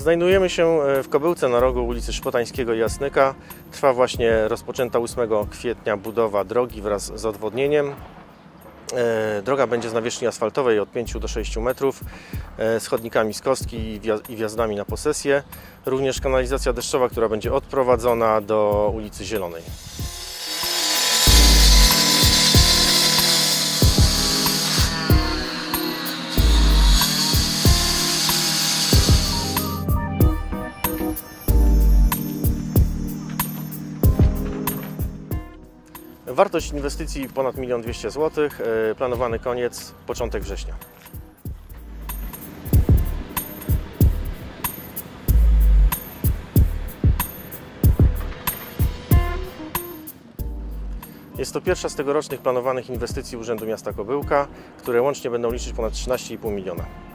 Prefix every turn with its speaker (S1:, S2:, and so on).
S1: Znajdujemy się e, w Kobyłce na rogu ulicy Szpotańskiego i Jasnyka. Trwa właśnie rozpoczęta 8 kwietnia budowa drogi wraz z odwodnieniem. E, Droga będzie z nawierzchni asfaltowej od 5 do 6 metrów, e, z chodnikami z kostki i wjazdami na posesję. Również kanalizacja deszczowa, która będzie odprowadzona do ulicy Zielonej. Wartość inwestycji ponad 1 200 zł, planowany koniec początek września. Jest to pierwsza z tegorocznych planowanych inwestycji Urzędu Miasta Kobyłka, które łącznie będą liczyć ponad 13,5 miliona.